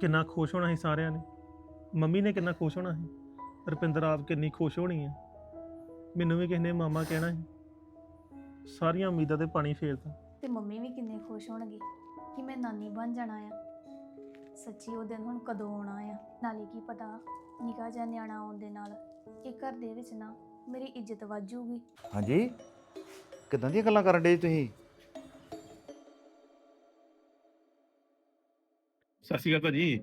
ਕਿੰਨਾ ਖੁਸ਼ ਹੋਣਾ ਸੀ ਸਾਰਿਆਂ ਨੇ। ਮੰਮੀ ਨੇ ਕਿੰਨਾ ਖੁਸ਼ ਹੋਣਾ ਸੀ। ਰੁਪਿੰਦਰ ਆਪ ਕਿੰਨੀ ਖੁਸ਼ ਹੋਣੀ ਹੈ ਮੈਨੂੰ ਵੀ ਕਿਸੇ ਨੇ ਮਾਮਾ ਕਹਿਣਾ ਸੀ। ਸਾਰੀਆਂ ਉਮੀਦਾਂ ਤੇ ਪਾਣੀ ਫੇਰਤਾ। ਤੇ ਮੰਮੀ ਵੀ ਕਿੰਨੇ ਖੁਸ਼ ਹੋਣਗੇ ਕਿ ਮੈਂ ਨਾਨੀ ਬਣ ਜਾਣਾ ਆ। ਸੱਚੀ ਉਹ ਦਿਨ ਹੁਣ ਕਦੋਂ ਆਉਣਾ ਆ। ਨਾਲੇ ਕੀ ਪਤਾ ਨਿਕਾ ਜਿਹਾ ਨਿਆਣਾ ਆਉਣ ਦੇ ਨਾਲ ਇਹ ਘਰ ਦੇ ਵਿੱਚ ਨਾ ਮੇਰੀ ਇੱਜ਼ਤ ਵਾਜੂਗੀ ਹਾਂਜੀ? ਕਿਦਾਂ ਦੀਆਂ ਗੱਲਾਂ ਕਰਨ ਡੇ ਤੁਸੀਂ? ਸਤਿ ਸ਼੍ਰੀ ਅਕਾਲ ਭਾਜੀ।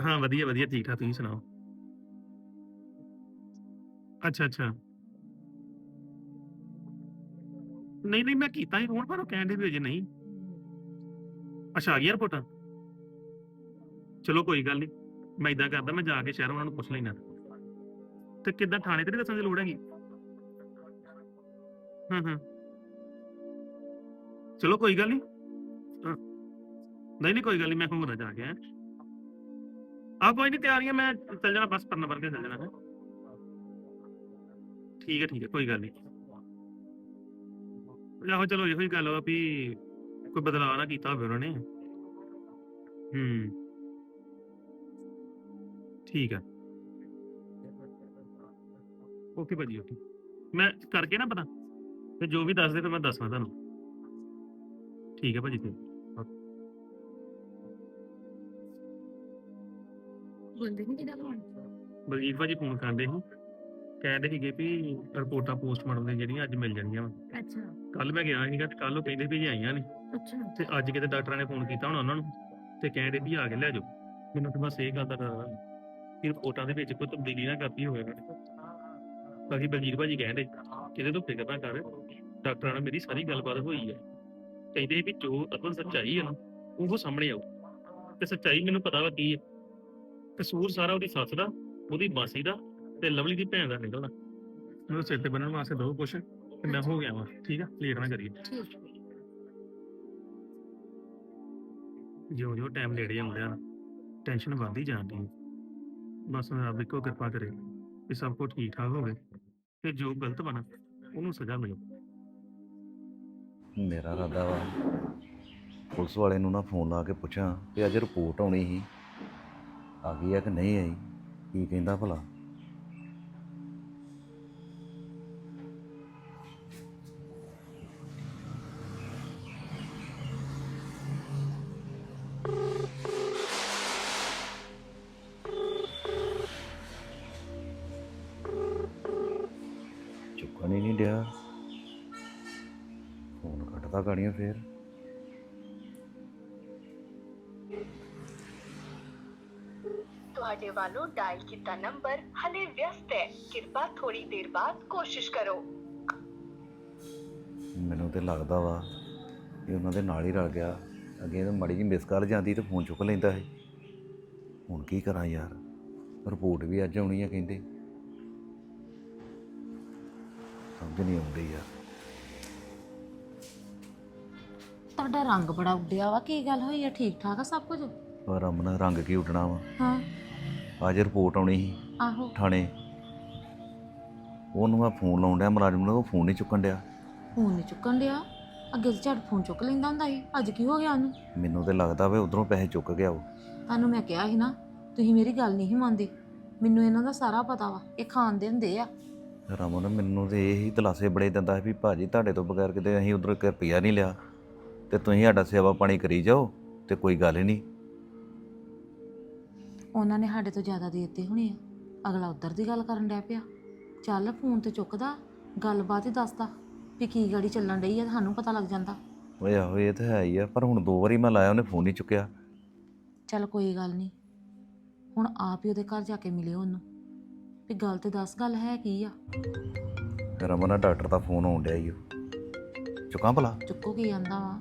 ਹਾਂ, ਵਧੀਆ ਵਧੀਆ, ਠੀਕ ਠਾਕ, ਤੁਸੀਂ ਸੁਣਾਓ? ਅੱਛਾ ਅੱਛਾ। ਨਹੀਂ ਨਹੀਂ, ਮੈਂ ਕੀਤਾ ਹੀ ਫੋਨ ਪਰ ਉਹ ਕਹਿੰਦੇ ਵੀ ਅਜੇ ਨਹੀਂ। ਅੱਛਾ, ਆ ਗਈ ਰਿਪੋਰਟ ਚਲੋ, ਕੋਈ ਗੱਲ ਨਹੀਂ ਮੈਂ ਇਦਾਂ ਕਰਦਾ, ਮੈਂ ਜਾ ਕੇ ਸ਼ਹਿਰ ਉਹਨਾਂ ਨੂੰ ਪੁੱਛ ਲੈਣਾ ਤੇ ਕਿੱਦਾਂ, ਥਾਣੇ ਤੇ ਨਹੀਂ ਦੱਸਣ ਦੀ ਲੋੜ ਹੈਗੀ? ਹਾਂ ਹਾਂ। ਚਲੋ, ਕੋਈ ਗੱਲ ਨਹੀਂ ਨਹੀਂ ਨਹੀਂ ਕੋਈ ਗੱਲ ਨਹੀਂ ਮੈਂ ਘੁੰਮਦਾ ਜਾ ਕੇ ਆ ਕੋਈ ਨਹੀਂ ਤਿਆਰੀਆਂ ਮੈਂ ਚੱਲ ਜਾਣਾ ਬਸ ਪਰਨਾ ਕੇ ਚੱਲ ਜਾਣਾ ਹੈ ਠੀਕ ਹੈ ਠੀਕ ਹੈ ਕੋਈ ਗੱਲ ਨਹੀਂ ਆਹੋ ਚਲੋ ਇਹੋ ਹੀ ਗੱਲ ਵਾ ਵੀ ਕੋਈ ਬਦਲਾਅ ਨਾ ਕੀਤਾ ਹੋਵੇ ਉਹਨਾਂ ਨੇ ਹੂੰ ਠੀਕ ਹੈ ਓਕੇ ਭਾਜੀ ਓਕੇ ਮੈਂ ਕਰਕੇ ਨਾ ਪਤਾ ਤੇ ਜੋ ਵੀ ਦੱਸਦੇ ਫਿਰ ਮੈਂ ਦੱਸਣਾ ਤੁਹਾਨੂੰ ਠੀਕ ਹੈ ਭਾਜੀ ਬੋਲਦੇ ਨਹੀਂ ਬਲਜੀਤ ਭਾਜੀ ਫੋਨ ਕਰਦੇ ਸੀ। ਕਹਿੰਦੇ ਸੀਗੇ ਵੀ ਰਿਪੋਰਟਾਂ ਪੋਸਟਮਾਰਟਮ ਦੀਆਂ ਜਿਹੜੀਆਂ ਅੱਜ ਮਿਲ ਜਾਣਗੀਆਂ ਅੱਛਾ। ਕੱਲ ਮੈਂ ਗਿਆ ਸੀਗਾ ਤੇ ਕੱਲ ਉਹ ਕਹਿੰਦੇ ਵੀ ਆਈਆਂ ਨਹੀਂ ਅੱਛਾ। ਤੇ ਅੱਜ ਕਿਤੇ ਡਾਕਟਰਾਂ ਨੇ ਫੋਨ ਕੀਤਾ ਹੁਣ ਉਹਨਾਂ ਨੂੰ ਤੇ ਕਹਿੰਦੇ ਵੀ ਆ ਕੇ ਲੈ ਜਾਓ। ਮੈਨੂੰ ਤਾਂ ਬਸ ਇਹ ਗੱਲ ਦਾ ਡਰ ਆ ਕਿ ਰਿਪੋਰਟਾਂ ਦੇ ਵਿੱਚ ਕੋਈ ਤਬਦੀਲੀ ਨਾ ਕਰਤੀ ਹੋਵੇ ਉਹਨਾਂ ਨੇ ਬਾਕੀ ਬਲਜੀਤ ਭਾਜੀ ਕਹਿੰਦੇ ਕਿਤੇ ਤੋਂ ਫਿਕਰ ਨਾ ਕਰ ਡਾਕਟਰਾਂ ਨਾਲ ਮੇਰੀ ਸਾਰੀ ਗੱਲਬਾਤ ਹੋਈ ਹੈ ਕਹਿੰਦੇ ਵੀ ਜੋ ਅਸਲ ਸੱਚਾਈ ਹੈ ਨਾ ਉਹ ਸਾਹਮਣੇ ਆਊ। ਤੇ ਸੱਚਾਈ ਮੈਨੂੰ ਪਤਾ ਵਾ ਕੀ ਹੈ ਕਸੂਰ ਸਾਰਾ ਉਹਦੀ ਸੱਸ ਦਾ ਉਹਦੀ ਮਾਸੀ ਦਾ ਤੇ ਲਵਲੀ ਦੀ ਭੈਣ ਦਾ ਨਿਕਲਣਾ। ਮੈਨੂੰ ਸਿਰ ਤੇ ਬੰਨਣ ਵਾਸਤੇ ਦੋ ਕੁਛ ਤੇ ਮੈਂ ਹੋ ਗਿਆ ਵਾ ਠੀਕ ਆ? ਲੇਟ ਨਾ ਕਰੀਏ। ਠੀਕ ਜਿਉਂ ਜਿਉਂ ਟਾਈਮ ਨੇੜੇ ਆਉਂਦਾ ਨਾ ਟੈਨਸ਼ਨ ਵੱਧਦੀ ਜਾਂਦੀ ਹੈ ਬਸ ਰੱਬ ਇੱਕੋ ਕਿਰਪਾ ਕਰੇ ਕਿ ਸਭ ਕੁਝ ਠੀਕ ਠਾਕ ਹੋਵੇ ਤੇ ਜੋ ਗਲਤ ਬਣਾ ਉਹਨੂੰ ਸਜ਼ਾ ਮਿਲੇ। ਮੇਰਾ ਇਰਾਦਾ ਵਾ ਪੁਲਿਸ ਵਾਲੇ ਨੂੰ ਨਾ ਫੋਨ ਲਾ ਕੇ ਪੁੱਛਾਂ ਕਿ ਅੱਜ ਰਿਪੋਰਟ ਆਉਣੀ ਸੀ। ਆ ਗਈ ਆ ਕਿ ਨਹੀਂ ਆਈ? ਕੀ ਕਹਿੰਦਾ ਭਲਾ? ਚੁੱਕਣ ਹੀ ਨਹੀਂ ਡਿਆ। ਫੋਨ ਕੱਟਦਾ ਗਾੜੀਆਂ ਫੇਰ। ਤੁਹਾਡੇ ਵੱਲੋਂ ਡਾਇਲ ਕੀਤਾ ਨੰਬਰ ਹਲੇ ਵਿਅਸਤ ਹੈ। ਕਿਰਪਾ ਥੋੜੀ ਦੇਰ ਬਾਅਦ ਕੋਸ਼ਿਸ਼ ਕਰੋ। ਮੈਨੂੰ ਤੇ ਲੱਗਦਾ ਵਾ ਕਿ ਉਹਨਾਂ ਦੇ ਨਾਲ ਹੀ ਰਲ ਗਿਆ। ਅੱਗੇ ਤਾਂ ਮੜੀ ਜੀ ਮਿਸ ਕਰ ਜਾਂਦੀ ਤੇ ਫੋਨ ਚੁੱਕ ਲੈਂਦਾ ਸੀ। ਹੁਣ ਕੀ ਕਰਾਂ ਯਾਰ? ਰਿਪੋਰਟ ਵੀ ਅੱਜ ਆਉਣੀ ਆ ਕਹਿੰਦੇ। ਸਮਝ ਨਹੀਂ ਆਉਂਦੀ ਯਾਰ। ਤੁਹਾਡਾ ਰੰਗ ਬੜਾ ਉੱਡਿਆ ਵਾ। ਕੀ ਗੱਲ ਹੋਈ ਹੈ ਠੀਕ ਠਾਕ ਆ ਸਭ ਕੁਝ? ਪਰ ਅਮਨ ਰੰਗ ਕੀ ਉੱਡਣਾ ਵਾ? ਹਾਂ। ਅੱਜ ਰਿਪੋਰਟ ਆਉਣੀ ਸੀ। ਆਹੋ। ਥਾਣੇ। ਉਹਨੂੰ ਮੈਂ ਫੋਨ ਲਾਉਣ ਡਿਆ ਮੁਲਾਜ਼ਮ ਨੂੰ ਉਹ ਫੋਨ ਨਹੀਂ ਚੁੱਕਣ ਡਿਆ। ਫੋਨ ਨਹੀਂ ਚੁੱਕਣ ਡਿਆ? ਅੱਗੇ ਤਾਂ ਝਟ ਫੋਨ ਚੁੱਕ ਲੈਂਦਾ ਹੁੰਦਾ ਸੀ। ਅੱਜ ਕੀ ਹੋ ਗਿਆ ਉਹਨੂੰ? ਮੈਨੂੰ ਤੇ ਲੱਗਦਾ ਵੇ ਉਧਰੋਂ ਪੈਸੇ ਚੁੱਕ ਗਿਆ ਉਹ। ਤੁਹਾਨੂੰ ਮੈਂ ਕਿਹਾ ਸੀ ਨਾ ਤੁਸੀਂ ਮੇਰੀ ਗੱਲ ਨਹੀਂ ਸੀ ਮੰਨਦੇ। ਮੈਨੂੰ ਇਹਨਾਂ ਦਾ ਸਾਰਾ ਪਤਾ ਵਾ ਇਹ ਖਾਣ ਦੇ ਹੁੰਦੇ ਆ। ਰਮਨ ਮੈਨੂੰ ਤੇ ਇਹੀ ਦਲਾਸੇ ਬੜੇ ਦਿੰਦਾ ਸੀ ਵੀ ਭਾਜੀ ਤੁਹਾਡੇ ਤੋਂ ਬਗੈਰ ਕਿਤੇ ਅਸੀਂ ਉਧਰ ਇੱਕ ਰੁਪਈਆ ਨਹੀਂ ਲਿਆ। ਤੇ ਤੁਸੀਂ ਸਾਡਾ ਸੇਵਾ ਪਾਣੀ ਕਰੀ ਜਾਓ ਤੇ ਕੋਈ ਗੱਲ ਹੀ ਨਹੀਂ। ਉਹਨਾਂ ਨੇ ਸਾਡੇ ਤੋਂ ਜ਼ਿਆਦਾ ਦੇ ਦਿੱਤੇ ਹੋਣੇ ਆ। ਅਗਲਾ ਉਧਰ ਦੀ ਗੱਲ ਕਰਨ ਡਿਆ ਪਿਆ। ਚੱਲ ਫੋਨ ਤੇ ਚੁੱਕਦਾ ਗੱਲਬਾਤ ਹੀ ਦੱਸਦਾ ਵੀ ਕੀ ਗਾੜੀ ਚੱਲਣ ਡਈ ਆ ਤੁਹਾਨੂੰ ਪਤਾ ਲੱਗ ਜਾਂਦਾ। ਓਏ ਆਹੋ ਇਹ ਤਾਂ ਹੈ ਹੀ ਆ ਪਰ ਹੁਣ ਦੋ ਵਾਰੀ ਮੈਂ ਲਾਇਆ ਉਹਨੇ ਫੋਨ ਨਹੀਂ ਚੁੱਕਿਆ। ਚੱਲ ਕੋਈ ਗੱਲ ਨਹੀਂ। ਹੁਣ ਆਪ ਹੀ ਉਹਦੇ ਘਰ ਜਾ ਕੇ ਮਿਲਿਓ ਉਹਨੂੰ। ਵੀ ਗੱਲ ਤੇ ਦੱਸ ਗੱਲ ਹੈ ਕੀ ਆ? ਰਮਨ ਦਾ ਡਾਕਟਰ ਦਾ ਫੋਨ ਆਉਣ ਡਿਆ ਈ ਓ। ਚੁੱਕਾਂ ਭਲਾ? ਚੁੱਕੋ ਕੀ ਆਂਦਾ ਵਾ।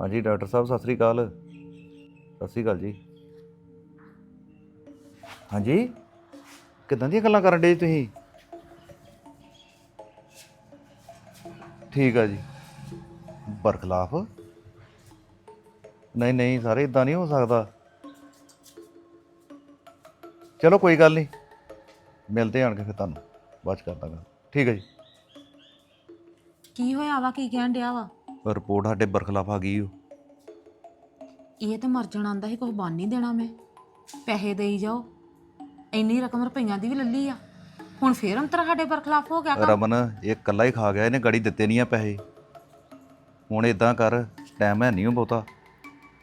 ਹਾਂਜੀ ਡਾਕਟਰ ਸਾਹਿਬ ਸਤਿ ਸ੍ਰੀ ਅਕਾਲ। ਸਤਿ ਸ੍ਰੀ ਅਕਾਲ ਜੀ। ਹਾਂਜੀ? ਕਿਦਾਂ ਦੀਆਂ ਗੱਲਾਂ ਕਰਨ ਡੇ ਤੁਸੀਂ? ਠੀਕ ਆ ਜੀ। ਬਰਖਲਾਫ? ਨਹੀਂ ਨਹੀਂ ਸਾਰੇ ਇਦਾਂ ਨਹੀਂ ਹੋ ਸਕਦਾ। ਚਲੋ ਕੋਈ ਗੱਲ ਨਹੀਂ। ਮਿਲਦੇ ਆਣ ਕੇ ਫਿਰ ਤੁਹਾਨੂੰ। ਬਾਅਦ ਚ ਕਰਦਾ ਗੱਲ। ਠੀਕ ਹੈ ਜੀ। ਕੀ ਹੋਇਆ ਵਾ? ਕੀ ਕਹਿਣ ਡਿਆ ਵਾ? ਰਿਪੋਰਟ ਸਾਡੇ ਬਰਖਲਾਫ ਆ ਗਈ ਓ। ਇਹ ਤੇ ਮਰ ਜਾਣਾ ਆਂਦਾ ਸੀ ਕੁਝ ਬਣ ਨਹੀਂ ਦੇਣਾ ਮੈਂ। ਪੈਸੇ ਦੇਈ ਜਾਓ। ਇੰਨੀ ਰਕਮ ਰੁਪਈਆਂ ਦੀ ਵੀ ਲੱਲੀ ਆ। ਹੁਣ ਫੇਰ ਅੰਤਰ ਸਾਡੇ ਬਰਖਲਾਫ ਹੋ ਗਿਆ ਕੰਮ। ਰਮਨ ਇਹ ਇਕੱਲਾ ਹੀ ਖਾ ਗਿਆ ਇਹਨੇ ਗਾੜੀ ਦਿੱਤੇ ਨਹੀਂ ਆ ਪੈਸੇ। ਹੁਣ ਇਦਾਂ ਕਰ ਟਾਈਮ ਹੈ ਨਹੀਂ ਬਹੁਤਾ।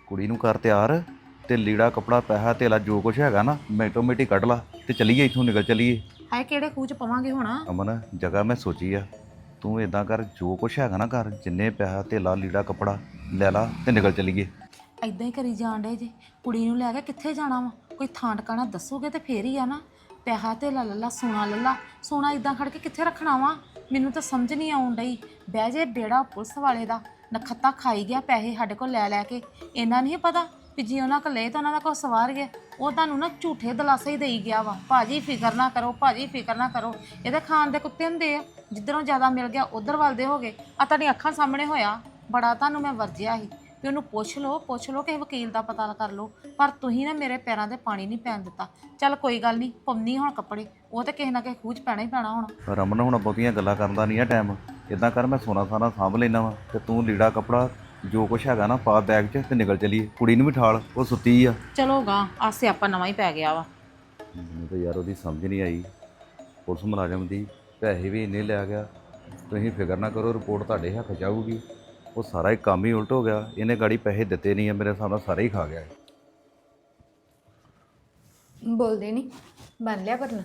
ਕੁੜੀ ਨੂੰ ਕਰ ਤਿਆਰ ਤੇ ਲੀੜਾ ਕਪੜਾ ਪੈਸਾ ਤੇਲਾ ਜੋ ਕੁਛ ਹੈਗਾ ਨਾ ਮੈਟੋ ਮਿੱਟੀ ਕੱਢ ਲਾ ਤੇ ਚੱਲੀਏ ਇੱਥੋਂ ਨਿਕਲ ਚੱਲੀਏ। ਹਾਏ ਕਿਹੜੇ ਖੂਹ ਚ ਪਵਾਂਗੇ ਹੁਣ? ਅਮਨ ਜਗ੍ਹਾ ਮੈਂ ਸੋਚੀ ਆ। ਤੂੰ ਇਦਾਂ ਕਰ ਜੋ ਕੁਛ ਹੈਗਾ ਨਾ ਘਰ ਜਿੰਨੇ ਪੈਸਾ ਤੇਲਾ ਲੀੜਾ ਕਪੜਾ ਲੈ ਲਾ ਤੇ ਨਿਕਲ ਚੱਲੀਏ। ਐਦਾਂ ਹੀ ਕਰੀ ਜਾਣ ਡੇ ਜੇ। ਕੁੜੀ ਨੂੰ ਲੈ ਕੇ ਕਿੱਥੇ ਜਾਣਾ ਵਾ? ਕੋਈ ਥਾਂ ਟਿਕਾਣਾ ਦੱਸੋਗੇ ਤੇ ਫੇਰ ਹੀ ਆ ਨਾ। ਪੈਸਾ ਤੇ ਲਾ ਲੱਲਾ ਸੋਨਾ ਲੱਲਾ ਸੋਨਾ ਇਦਾਂ ਖੜ ਕੇ ਕਿੱਥੇ ਰੱਖਣਾ ਵਾ? ਮੈਨੂੰ ਤਾਂ ਸਮਝ ਨਹੀਂ ਆਉਣ ਡਈ। ਬਹਿ ਜੇ ਬੇੜਾ ਪੁਲਿਸ ਵਾਲੇ ਦਾ। ਨਖੱਤਾ ਖਾਈ ਗਿਆ ਪੈਸੇ ਸਾਡੇ ਕੋਲ ਲੈ ਲੈ ਕੇ। ਇਹਨਾਂ ਨਹੀਂ ਪਤਾ ਵੀ ਜੀ ਉਹਨਾਂ ਕੋਲ ਲਏ ਤਾਂ ਉਹਨਾਂ ਦਾ ਕੋਈ ਸਵਾਰ ਗਿਆ। ਉਹ ਤੁਹਾਨੂੰ ਨਾ ਝੂਠੇ ਦਲਾਸੇ ਹੀ ਦੇਈ ਗਿਆ ਵਾ। ਭਾਜੀ ਫਿਕਰ ਨਾ ਕਰੋ, ਭਾਜੀ ਫਿਕਰ ਨਾ ਕਰੋ। ਇਹਦੇ ਖਾਨ ਦੇ ਕੁੱਤੇ ਹੁੰਦੇ ਆ। ਜਿੱਧਰੋਂ ਜ਼ਿਆਦਾ ਮਿਲ ਗਿਆ, ਉਧਰ ਵੱਲਦੇ ਹੋ ਗਏ ਆ ਤੁਹਾਡੀਆਂ ਅੱਖਾਂ ਸਾਹਮਣੇ ਹੋਇਆ। ਬੜਾ ਤੁਹਾਨੂੰ ਮੈਂ ਵਰਜਿਆ ਸੀ। ਵੀ ਉਹਨੂੰ ਪੁੱਛ ਲਓ ਪੁੱਛ ਲਓ ਕਿਸੇ ਵਕੀਲ ਦਾ ਪਤਾ ਕਰ ਲਓ। ਪਰ ਤੁਸੀਂ ਨਾ ਮੇਰੇ ਪੈਰਾਂ ਤੇ ਪਾਣੀ ਨਹੀਂ ਪੈਣ ਦਿੱਤਾ। ਚੱਲ ਕੋਈ ਗੱਲ ਨਹੀਂ ਪੰਨੀ ਹੁਣ ਕੱਪੜੇ। ਉਹ ਤੇ ਕਿਸੇ ਨਾ ਕਿਸੇ 'ਚ ਪੈਣਾ ਹੀ ਪੈਣਾ ਹੁਣ। ਰਮਨ ਹੁਣ ਬਹੁਤੀਆਂ ਗੱਲਾਂ ਕਰਨ ਦਾ ਨਹੀਂ ਆ ਟਾਈਮ ਇਦਾਂ ਕਰ ਮੈਂ ਸੋਨਾ ਸਾਨਾ ਸਾਂਭ ਲੈਣਾ ਵਾ ਤੇ ਤੂੰ ਲੀੜਾ ਕਪੜਾ ਜੋ ਕੁਛ ਹੈਗਾ ਨਾ ਪਾ ਬੈਗ 'ਚ ਤੇ ਨਿਕਲ ਚੱਲੀਏ। ਕੁੜੀ ਨੂੰ ਵੀ ਠਾਲ ਉਹ ਸੁੱਤੀ ਆ। ਚਲੋ ਗਾ ਆ ਸਿਆਪਾ ਨਵਾਂ ਹੀ ਪੈ ਗਿਆ ਵਾ। ਮੈਨੂੰ ਤਾਂ ਯਾਰ ਉਹਦੀ ਸਮਝ ਨਹੀਂ ਆਈ। ਪੁਲਿਸ ਮੁਲਾਜ਼ਮ ਦੀ ਪੈਸੇ ਵੀ ਇੰਨੇ ਲੈ ਗਿਆ। ਤੁਸੀਂ ਫਿਕਰ ਨਾ ਕਰੋ ਰਿਪੋਰਟ ਤੁਹਾਡੇ ਹੱਥ ਜਾਊਗੀ ਉਹ ਸਾਰਾ ਹੀ ਕੰਮ ਹੀ ਉਲਟ ਹੋ ਗਿਆ। ਇਹਨੇ ਗਾੜੀ ਪੈਸੇ ਦਿੱਤੇ ਨਹੀਂ ਆ ਮੇਰੇ ਹਿਸਾਬ ਨਾਲ ਸਾਰੇ ਹੀ ਖਾ ਗਿਆ ਬੋਲਦੇ ਨਹੀਂ ਬਣ ਲਿਆ ਪਰਨਾ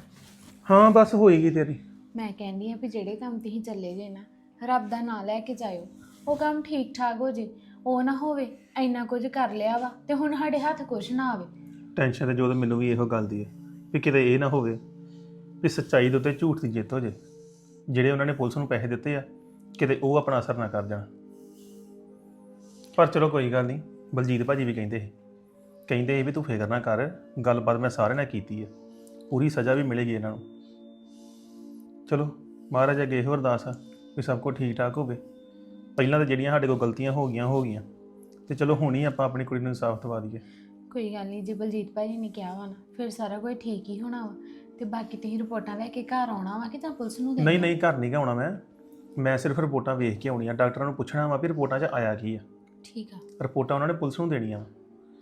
ਹਾਂ ਬਸ ਹੋਏਗੀ ਤੇਰੀ। ਮੈਂ ਕਹਿੰਦੀ ਆ ਵੀ ਜਿਹੜੇ ਕੰਮ ਤੁਸੀਂ ਚੱਲੇ ਜੇ ਨਾ ਰੱਬ ਦਾ ਨਾਂ ਲੈ ਕੇ ਜਾਇਓ। ਉਹ ਕੰਮ ਠੀਕ ਠਾਕ ਹੋ ਜੇ ਉਹ ਨਾ ਹੋਵੇ ਇੰਨਾ ਕੁਝ ਕਰ ਲਿਆ ਵਾ ਤੇ ਹੁਣ ਸਾਡੇ ਹੱਥ ਕੁਝ ਨਾ ਆਵੇ। ਟੈਨਸ਼ਨ ਤੇ ਜੋ ਤੇ ਮੈਨੂੰ ਵੀ ਇਹੋ ਗੱਲ ਦੀ ਹੈ ਵੀ ਕਿਤੇ ਇਹ ਨਾ ਹੋਵੇ ਵੀ ਸੱਚਾਈ ਦੇ ਉੱਤੇ ਝੂਠ ਦੀ ਜਿੱਤ ਹੋ ਜੇ। ਜਿਹੜੇ ਉਹਨਾਂ ਨੇ ਪੁਲਿਸ ਨੂੰ ਪੈਸੇ ਦਿੱਤੇ ਆ ਕਿਤੇ ਉਹ ਆਪਣਾ ਅਸਰ ਨਾ ਕਰ ਜਾਣ। ਪਰ ਚਲੋ ਕੋਈ ਗੱਲ ਨਹੀਂ ਬਲਜੀਤ ਭਾਜੀ ਵੀ ਕਹਿੰਦੇ ਸੀ। ਕਹਿੰਦੇ ਸੀ ਵੀ ਤੂੰ ਫਿਕਰ ਨਾ ਕਰ ਗੱਲਬਾਤ ਮੈਂ ਸਾਰਿਆਂ ਨਾਲ ਕੀਤੀ ਹੈ ਪੂਰੀ ਸਜ਼ਾ ਵੀ ਮਿਲੇਗੀ ਇਹਨਾਂ ਨੂੰ। ਚਲੋ ਮਹਾਰਾਜ ਅੱਗੇ ਇਹੋ ਅਰਦਾਸ ਆ ਵੀ ਸਭ ਕੁਝ ਠੀਕ ਠਾਕ ਹੋਵੇ। ਪਹਿਲਾਂ ਤਾਂ ਜਿਹੜੀਆਂ ਸਾਡੇ ਕੋਲ ਗਲਤੀਆਂ ਹੋ ਗਈਆਂ ਹੋ ਗਈਆਂ। ਤੇ ਚਲੋ ਹੁਣ ਹੀ ਆਪਾਂ ਆਪਣੀ ਕੁੜੀ ਨੂੰ ਇਨਸਾਫ ਦਵਾ ਦਈਏ। ਕੋਈ ਗੱਲ ਨਹੀਂ ਜੇ ਬਲਜੀਤ ਭਾਜੀ ਨੇ ਕਿਹਾ ਵਾ ਨਾ ਫਿਰ ਸਾਰਾ ਕੁਝ ਠੀਕ ਹੀ ਹੋਣਾ ਵਾ। ਤੇ ਬਾਕੀ ਤੁਸੀਂ ਰਿਪੋਰਟਾਂ ਲੈ ਕੇ ਘਰ ਆਉਣਾ ਵਾ ਕਿ ਜਾਂ ਪੁਲਿਸ ਨੂੰ ਨਹੀਂ ਨਹੀਂ ਘਰ ਨਹੀਂ ਆਉਣਾ ਮੈਂ। ਮੈਂ ਸਿਰਫ ਰਿਪੋਰਟਾਂ ਵੇਖ ਕੇ ਆਉਣੀਆਂ ਡਾਕਟਰਾਂ ਨੂੰ ਪੁੱਛਣਾ ਵਾ ਵੀ ਰਿਪੋਰਟਾਂ 'ਚ ਆਇਆ ਕੀ ਆ। ਠੀਕ ਆ। ਰਿਪੋਰਟਾਂ ਉਹਨਾਂ ਨੇ ਪੁਲਿਸ ਨੂੰ ਦੇਣੀਆਂ।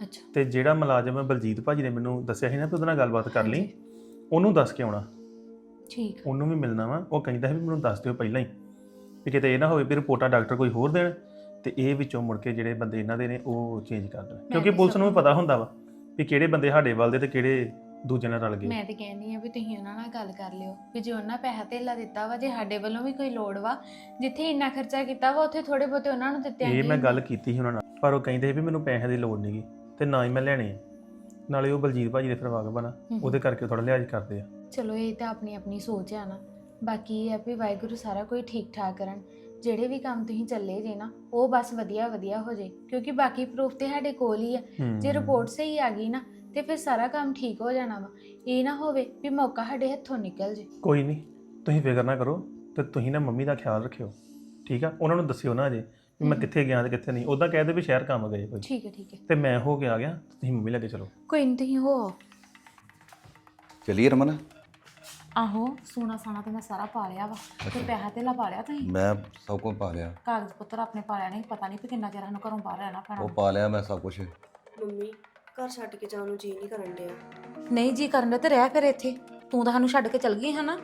ਅੱਛਾ। ਤੇ ਜਿਹੜਾ ਮੁਲਾਜ਼ਮ ਹੈ ਬਲਜੀਤ ਭਾਜੀ ਨੇ ਮੈਨੂੰ ਦੱਸਿਆ ਸੀ ਨਾ ਕਿ ਉਹਦੇ ਨਾਲ ਗੱਲਬਾਤ ਕਰ ਲਈ। ਉਹਨੂੰ ਦੱਸ ਕੇ ਆਉਣਾ। ਠੀਕ ਉਹਨੂੰ ਵੀ ਮਿਲਣਾ ਵਾ। ਉਹ ਕਹਿੰਦਾ ਸੀ ਵੀ ਮੈਨੂੰ ਦੱਸ ਦਿਓ ਪਹਿਲਾਂ ਹੀ। ਵੀ ਕਿਤੇ ਇਹ ਨਾ ਹੋਵੇ ਵੀ ਰਿਪੋਰਟਾਂ ਡਾਕਟਰ ਕੋਈ ਹੋਰ ਦੇਣ ਤੇ ਇਹ ਵਿੱਚੋਂ ਮੁੜ ਕੇ ਜਿਹੜੇ ਬੰਦੇ ਇਹਨਾਂ ਦੇ ਨੇ ਉਹ ਚੇਂਜ ਕਰ ਦੇਣ। ਕਿਉਂਕਿ ਪੁਲਿਸ ਨੂੰ ਵੀ ਪਤਾ ਹੁੰਦਾ ਵਾ ਵੀ ਕਿਹੜੇ ਬੰਦੇ ਸਾਡੇ ਵੱਲ ਦੇ ਤੇ ਕਿਹੜੇ ਦੂਜੇ ਨਾਲ ਰਲ ਗਏ। ਮੈਂ ਤੇ ਕਹਿੰਦੀ ਆ ਵੀ ਤੁਸੀਂ ਉਹਨਾਂ ਨਾਲ ਗੱਲ ਕਰ ਲਿਓ। ਵੀ ਜੇ ਉਹਨਾਂ ਪੈਸਾ ਧੇਲਾ ਦਿੱਤਾ ਵਾ ਜੇ ਸਾਡੇ ਵੱਲੋਂ ਵੀ ਕੋਈ ਲੋੜ ਵਾ ਜਿੱਥੇ ਇੰਨਾ ਖਰਚਾ ਕੀਤਾ ਵਾ ਉੱਥੇ ਥੋੜੇ ਬਹੁਤੇ ਉਹਨਾਂ ਨੂੰ ਦਿੱਤੇ ਇਹ ਮੈਂ ਗੱਲ ਕੀਤੀ ਸੀ ਉਹਨਾਂ ਨਾਲ ਪਰ ਉਹ ਕਹਿੰਦੇ ਸੀ ਵੀ ਮੈਨੂੰ ਪੈਸੇ ਦੀ ਲੋੜ ਨਹੀਂਗੀ ਤੇ ਨਾ ਹੀ ਮੈਂ ਲੈਣੇ ਆ। ਨਾਲੇ ਉਹ ਬਲਜੀਤ ਭਾਜੀ ਦੇ ਫਿਰ ਬਣਾ ਹਮ। ਉਹਦੇ ਕਰਕੇ ਥੋੜਾ ਲਿਹਾਜ਼ ਕਰਦੇ ਆ। ਚਲੋ ਇਹ ਤਾਂ ਆਪਣੀ ਆਪਣੀ ਸੋਚ ਆ ਨਾ। ਬਾਕੀ ਇਹ ਆ ਵੀ ਵਾਹਿਗੁਰੂ ਸਾਰਾ ਕੁਝ ਠੀਕ ਠਾਕ ਕਰਨ। ਜਿਹੜੇ ਵੀ ਕੰਮ ਤੁਸੀਂ ਚੱਲੇ ਜੇ ਨਾ ਉਹ ਬਸ ਵਧੀਆ ਵਧੀਆ ਹੋ ਜੇ ਕਿਉਂਕਿ ਬਾਕੀ ਪ੍ਰੂਫ ਤੇ ਸਾਡੇ ਕੋਲ ਹੀ ਆ। ਜੇ ਰਿਪੋਰਟ ਸਹੀ ਆ ਗਈ ਨਾ ਤੇ ਫਿਰ ਸਾਰਾ ਕੰਮ ਠੀਕ ਹੋ ਜਾਣਾ ਵਾ। ਇਹ ਨਾ ਹੋਵੇ ਵੀ ਮੌਕਾ ਸਾਡੇ ਹੱਥੋਂ ਨਿਕਲ ਜੇ। ਕੋਈ ਨਹੀਂ ਤੁਸੀਂ ਫਿਕਰ ਨਾ ਕਰੋ ਤੇ ਤੁਸੀਂ ਨਾ ਮੰਮੀ ਦਾ ਖਿਆਲ ਰੱਖਿਓ ਠੀਕ ਆ? ਉਹਨਾਂ ਨੂੰ ਦੱਸਿਓ ਨਾ ਅਜੇ ਵੀ ਮੈਂ। ਕਿੱਥੇ ਗਿਆ ਤੇ ਕਿੱਥੇ ਨਹੀਂ। ਉਦਾਂ ਕਹਿ ਦੇ ਵੀ ਸ਼ਹਿਰ ਕੰਮ ਗਏ ਕੋਈ। ਠੀਕ ਹੈ ਠੀਕ ਹੈ। ਤੇ ਮੈਂ ਹੋ ਕੇ ਆ ਗਿਆ ਤੁਸੀਂ ਮੰਮੀ ਲੱਗੇ ਚਲੋ। ਕੋਈ ਨਹੀਂ ਤੁਸੀਂ ਹੋ। ਚੱਲੀਏ ਰਮਨ? ਆਹੋ ਸੋਨਾ ਸਾਨਾ ਤੇ ਮੈਂ ਸਾਰਾ ਪਾ ਲਿਆ ਵਾ। ਤੇ ਪੈਸਾ ਤੇ ਲਾ ਪਾ ਲਿਆ ਤੁਸੀਂ? ਮੈਂ ਸਭ ਕੁਝ ਪਾ ਲਿਆ। ਕਾਗਜ਼ ਪੱਤਰ ਆਪਣੇ ਪਾ ਲਿਆ ਨਹੀਂ ਪਤਾ ਨਹੀਂ ਵੀ ਕਿੰਨਾ ਚਿਰ ਸਾਨੂੰ ਘਰੋਂ ਬਾਹਰ ਰਹਿਣਾ ਪੈਣਾ। ਉਹ ਪਾ ਲਿਆ ਮੈਂ ਸਭ ਕੁਝ ਮੰਮੀ ਘਰ ਛੱਡ ਕੇ ਜਾਣ ਨੂੰ ਜੀ ਨਹੀਂ ਕਰਨ ਡਿਆ। ਨਹੀਂ ਜੀ ਕਰਨ ਦੇ ਤੇ ਰਹਿ ਫਿਰ ਇੱਥੇ। ਤੂੰ ਤਾਂ ਸਾਨੂੰ ਛੱਡ ਕੇ ਚਲ ਗਈ ਹੈ ਨਾ।